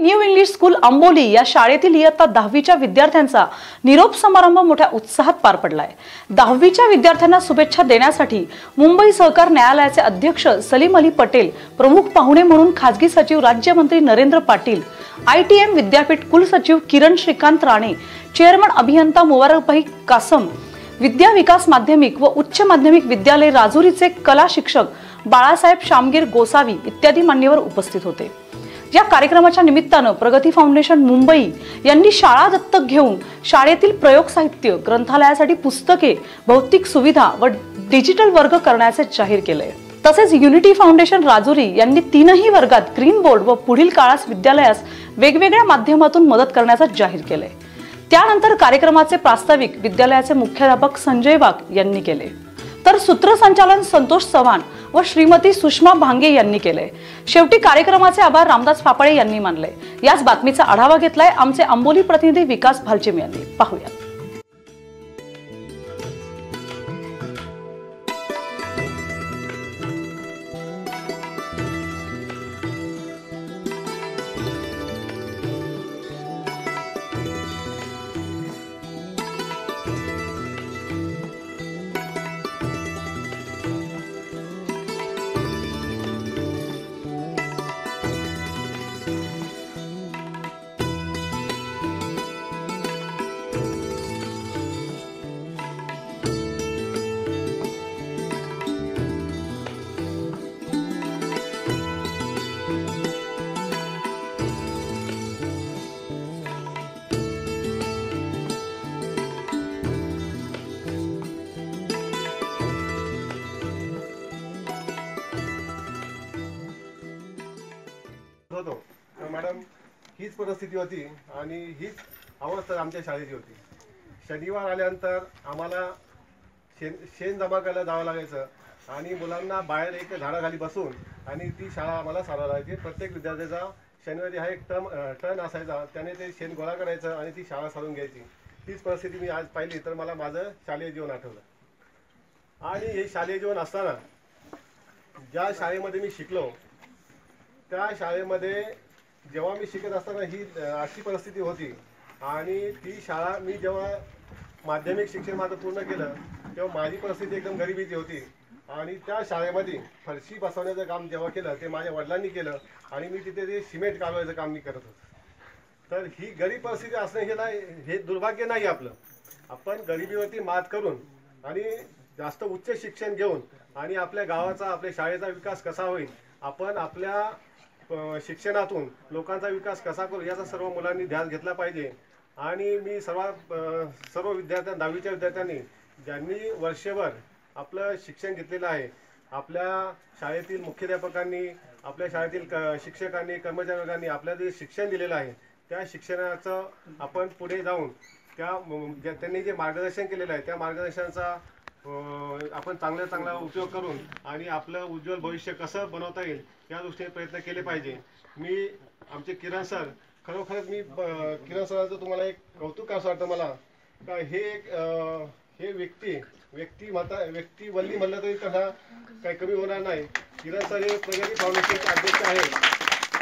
New English school Amboli या शाळेतील इयत्ता दहावीच्या विद्यार्थ्यांचा निरोप समारंभ मोठ्या उत्साहात पार पडलाय. दहावीच्या विद्यार्थ्यांना शुभेच्छा देण्यासाठी मुंबई सहकार न्यायालयाचे अध्यक्ष सलीम अली पटेल प्रमुख पाहुणे म्हणून खासगी सचिव राज्यमंत्री Narendra Patil I T M विद्यापीठ कुलसचिव किरण श्रीकांत राणे चेअरमन अभियंता मुबारकभाई कासम विद्या विकास माध्यमिक व उच्च माध्यमिक विद्यालय राजुरीचे कला शिक्षक बाळासाहेब शामगीर गोसावी इत्यादी मान्यवर उपस्थित होते. या कार्यक्रमाच्या निमित्तानं प्रगती फाउंडेशन मुंबई यांनी शाळा दत्तक घेऊन शाळेतील प्रयोग साहित्य ग्रंथालयासाठी पुस्तके भौतिक सुविधा व डिजिटल वर्ग करण्याचे जाहीर केले तसेच युनिटी फाउंडेशन राजुरी यांनी तीनही वर्गात ग्रीन बोर्ड व पुढील काळास विद्यालयास वेगवेगळ्या माध्यमातून मदत करण्याचा जाहीर केले त्यानंतर कार्यक्रमाचे प्रास्ताविक विद्यालयाचे मुख्याध्यापक संजय वाघ यांनी केले. तर सूत्रसंचालन संतोष चव्हाण व श्रीमती सुषमा भांगे यांनी केले. शेवटी कार्यक्रमाचे आभार रामदास फापळे यांनी मानले. याच बातमीचा आढावा घेतलाय आमचे अंबोली प्रतिनिधी विकास भालचिम यांनी. पाहूया. हीच परिस्थिती होती आणि हीच अवस्था आमच्या शाळेची होती. शनिवार आल्यानंतर आम्हाला शेण शेण जमा करायला जावं लागायचं आणि मुलांना बाहेर एक झाडाखाली बसून आणि ती शाळा आम्हाला सारायला लागायची. प्रत्येक विद्यार्थ्याचा शनिवारी हा एक टर्म टर्न असायचा. त्याने ते शेण गोळा करायचं आणि ती शाळा सारून घ्यायची. तीच परिस्थिती मी आज पाहिली. तर मला माझं शालेय जीवन आठवलं. आणि हे शालेय जीवन असताना ज्या शाळेमध्ये मी शिकलो त्या शाळेमध्ये जेव्हा मी शिकत असताना ही अशी परिस्थिती होती आणि ती शाळा मी जेव्हा माध्यमिक शिक्षण माझं पूर्ण केलं तेव्हा माझी परिस्थिती एकदम गरिबीची होती. आणि त्या शाळेमध्ये फरशी बसवण्याचं काम जेव्हा केलं ते माझ्या वडिलांनी केलं आणि मी तिथे ते सिमेंट कालवायचं काम मी करत होतो. तर ही गरीब परिस्थिती असणं हे नाही हे दुर्भाग्य नाही आपलं. आपण गरिबीवरती मात करून आणि जास्त उच्च शिक्षण घेऊन आणि आपल्या गावाचा आपल्या शाळेचा विकास कसा होईल आपण आपल्या शिक्षणातून लोकांचा विकास कसा करू याचा सर्व मुलांनी ध्यान घेतला पाहिजे. आणि मी सर्व सर्व विद्यार्थ्यां दहावीच्या विद्यार्थ्यांनी ज्यांनी वर्षभर आपलं शिक्षण घेतलेलं आहे आपल्या शाळेतील मुख्याध्यापकांनी आपल्या शाळेतील क शिक्षकांनी कर्मचाऱ्यांनी आपल्या आपल्याला जे शिक्षण दिलेलं आहे त्या शिक्षणाचं आपण पुढे जाऊन त्या ज्या- त्यांनी जे मार्गदर्शन केलेलं आहे त्या मार्गदर्शनाचा आपण चांगला चांगला उपयोग करून आणि आपलं उज्ज्वल भविष्य कसं बनवता येईल या दृष्टीने प्रयत्न केले पाहिजे. मी आमचे किरण सर खरोखरच मी किरण सरांचं तुम्हाला एक कौतुक असं वाटतं मला. का हे एक हे व्यक्ती व्यक्ती म्हणता व्यक्ती वल्ली म्हणलं तरी त्यांना काही कमी होणार नाही. किरण सर हे प्रगती फाउंडेशनचे अध्यक्ष आहेत.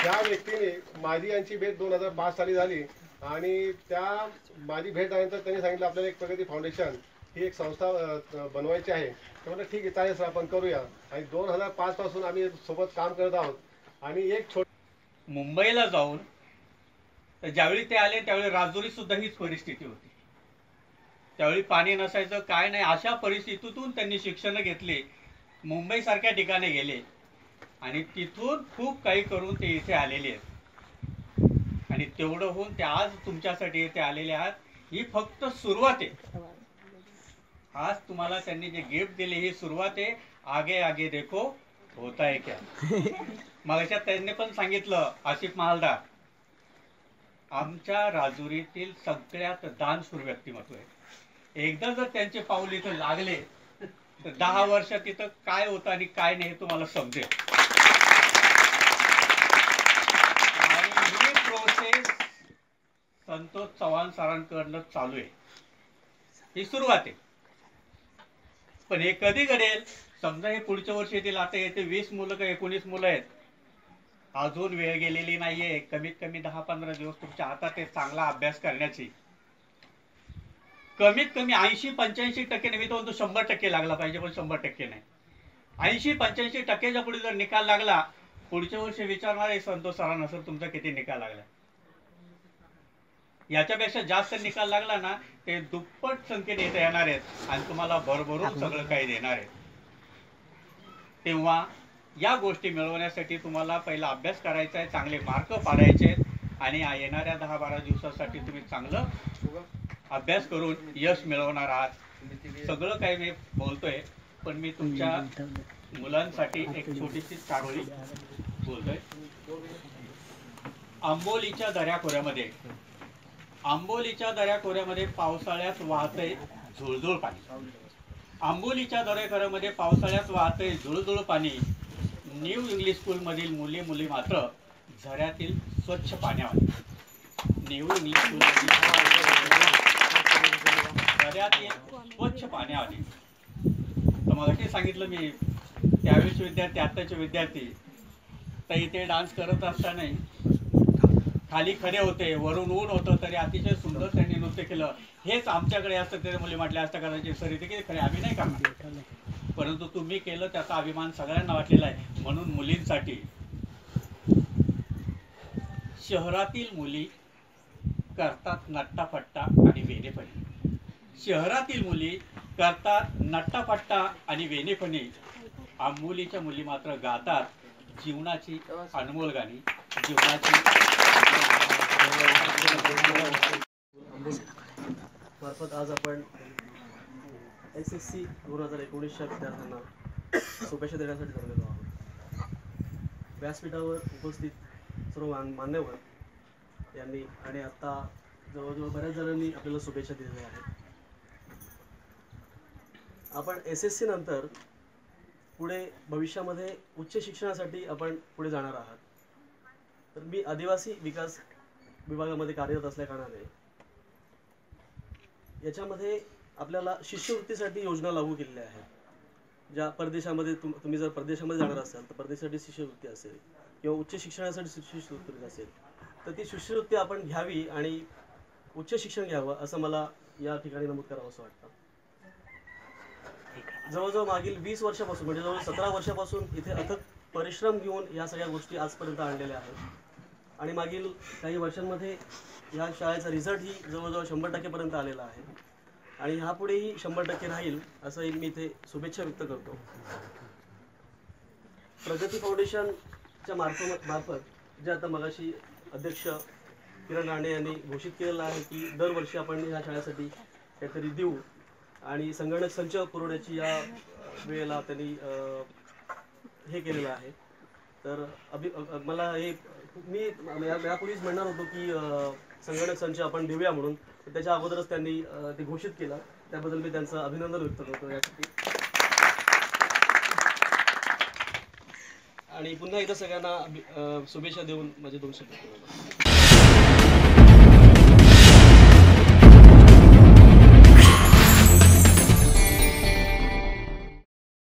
त्या व्यक्तीने माझी यांची भेट दोन हजार पाच साली झाली आणि त्या माझी भेट झाल्यानंतर त्यांनी सांगितलं आपल्याला एक प्रगती फाउंडेशन. ही एक संस्था बनवायची आहे. तर म्हटलं ठीक आहे चालेल सर आपण करूया. आणि दोन हजार पाच पासून आम्ही सोबत काम करत आहोत. आणि एक छोट मुंबईला जाऊन तर ज्यावेळी ते आले त्यावेळी राजुरी सुद्धा हीच परिस्थिती होती. त्यावेळी पाणी नसायचं काय नाही अशा परिस्थितीतून त्यांनी शिक्षण घेतले. मुंबईसारख्या ठिकाणी गेले. आणि तिथून खूप काही करून ते इथे आलेले आहेत. आणि तेवढं होऊन ते आज तुमच्यासाठी इथे आलेले आहात. ही फक्त सुरुवात आहे. आज तुम्हाला त्यांनी जे गिफ्ट दिले ही सुरुवात आहे. आगे आगे देखो होता है क्या? मगाच्यात त्यांनी पण सांगितलं आसिफ महालदार आमच्या राजुरीतील सगळ्यात दानशूर व्यक्तिमत्व आहे. एकदा जर त्यांचे पाऊल इथं लागले तर दहा वर्ष तिथं काय होतं आणि काय नाही हे तुम्हाला समजेल. आणि ही प्रोसेस संतोष चव्हाण सरांकडनं चालू आहे. ही सुरुवात आहे. पण हे कधी घडेल? समजा हे पुढच्या वर्षी येतील आता येते वीस मुलं का एकोणीस मुलं आहेत? अजून वेळ गेलेली नाहीये. कमीत कमी दहा पंधरा दिवस तुमच्या हातात आहे चांगला अभ्यास करण्याची. कमीत कमी ऐंशी पंच्याऐंशी टक्के नाही मी तो शंभर टक्के लागला पाहिजे पण शंभर टक्के नाही. ऐंशी पंच्याऐंशी टक्केच्या पुढे जर निकाल लागला पुढच्या वर्षी विचारणार आहे संतोष सरांना सर तुमचा किती निकाल लागला? याच्यापेक्षा जास्त निकाल लागला ना ते दुप्पट संख्येने इथे येणार आहेत आणि तुम्हाला भरभरून सगळं काही देणार आहेत. तेव्हा या गोष्टी मिळवण्यासाठी तुम्हाला पहिला अभ्यास करायचा आहे चांगले मार्क पाडायचे आहेत आणि येणाऱ्या दहा बारा दिवसासाठी तुम्ही चांगलं अभ्यास करून यश मिळवणार आहात. सगळं काही मी बोलतोय पण मी तुमच्या मुलांसाठी एक छोटीशी चारोळी बोलतोय. आंबोलीच्या दऱ्याखोऱ्यामध्ये आंबोलीच्या दऱ्याखोऱ्यामध्ये पावसाळ्यात वाहतय झुळझुळ पाणी. आंबोलीच्या दऱ्याखोऱ्यामध्ये पावसाळ्यात वाहतय झुळझुळ पाणी. न्यू इंग्लिश स्कूलमधील मुली मुली मात्र झऱ्यातील स्वच्छ पाण्यावर. न्यू इंग्लिश स्कूलमधील झऱ्यातील स्वच्छ पाण्यामध्ये तर मग सांगितलं मी त्यावेळेचे विद्यार्थी आत्ताचे विद्यार्थी तर इथे डान्स करत असताना खाली खडे होते वरून ऊन होतं तरी अतिशय सुंदर त्यांनी नृत्य केलं. हेच आमच्याकडे असतं ते मुली म्हटल्या असतं करायचे सर ते खरे आम्ही नाही करणार परंतु तुम्ही केलं त्याचा अभिमान सगळ्यांना वाटलेला आहे. म्हणून मुलींसाठी. शहरातील मुली करतात नट्टापट्टा आणि वेणेपणी. शहरातील मुली करतात नट्टापट्टा आणि वेणेपणी. आंबोलीच्या मुली मात्र गातात जीवनाची अनमोल गाणी जीवनाची मार्फत आज आपण एस एस सी दोन हजार एकोणीसच्या विद्यार्थ्यांना शुभेच्छा देण्यासाठी जमलेलो आहोत. व्यासपीठावर उपस्थित सर्व मान्यवर यांनी आणि आत्ता जवळजवळ बऱ्याच जणांनी आपल्याला शुभेच्छा दिलेल्या आहेत. आपण एस एस सी नंतर पुढे भविष्यामध्ये उच्च शिक्षणासाठी आपण पुढे जाणार आहात. तर मी आदिवासी विकास विभागामध्ये कार्यरत असल्या कारणाने याच्यामध्ये आपल्याला शिष्यवृत्तीसाठी योजना लागू केलेल्या आहेत. ज्या परदेशामध्ये तुम तुम्ही जर परदेशामध्ये जाणार असाल तर परदेशासाठी शिष्यवृत्ती असेल किंवा उच्च शिक्षणासाठी शिष्यवृत्ती असेल तर ती शिष्यवृत्ती आपण घ्यावी आणि उच्च शिक्षण घ्यावं असं मला या ठिकाणी नमूद करावं असं वाटतं. जवळजवळ मागील वीस वर्षापासून म्हणजे जवळ सतरा वर्षापासून इथे अथक परिश्रम घेऊन या सगळ्या गोष्टी आजपर्यंत आणलेल्या आहेत. आणि मागील काही वर्षांमध्ये या शाळेचा रिझल्ट ही जवळजवळ शंभर टक्केपर्यंत आलेला आहे. आणि ह्यापुढेही शंभर टक्के राहील असंही मी इथे शुभेच्छा व्यक्त करतो. प्रगती फाउंडेशनच्या मार्फत मार्फत जे आता मगाशी अध्यक्ष किरण राणे यांनी घोषित केलेलं आहे की दरवर्षी आपण ह्या शाळेसाठी काहीतरी देऊ आणि संगणक संच पुरवण्याची या वेळेला त्यांनी हे केलेलं आहे. तर अभि मला हे मी या- यापूर्वीच म्हणणार होतो की संगणक संच आपण देऊया म्हणून. त्याच्या अगोदरच त्यांनी ते घोषित केलं. त्याबद्दल मी त्यांचं अभिनंदन व्यक्त करतो यासाठी. आणि पुन्हा एकदा सगळ्यांना शुभेच्छा देऊन माझे दोन शब्द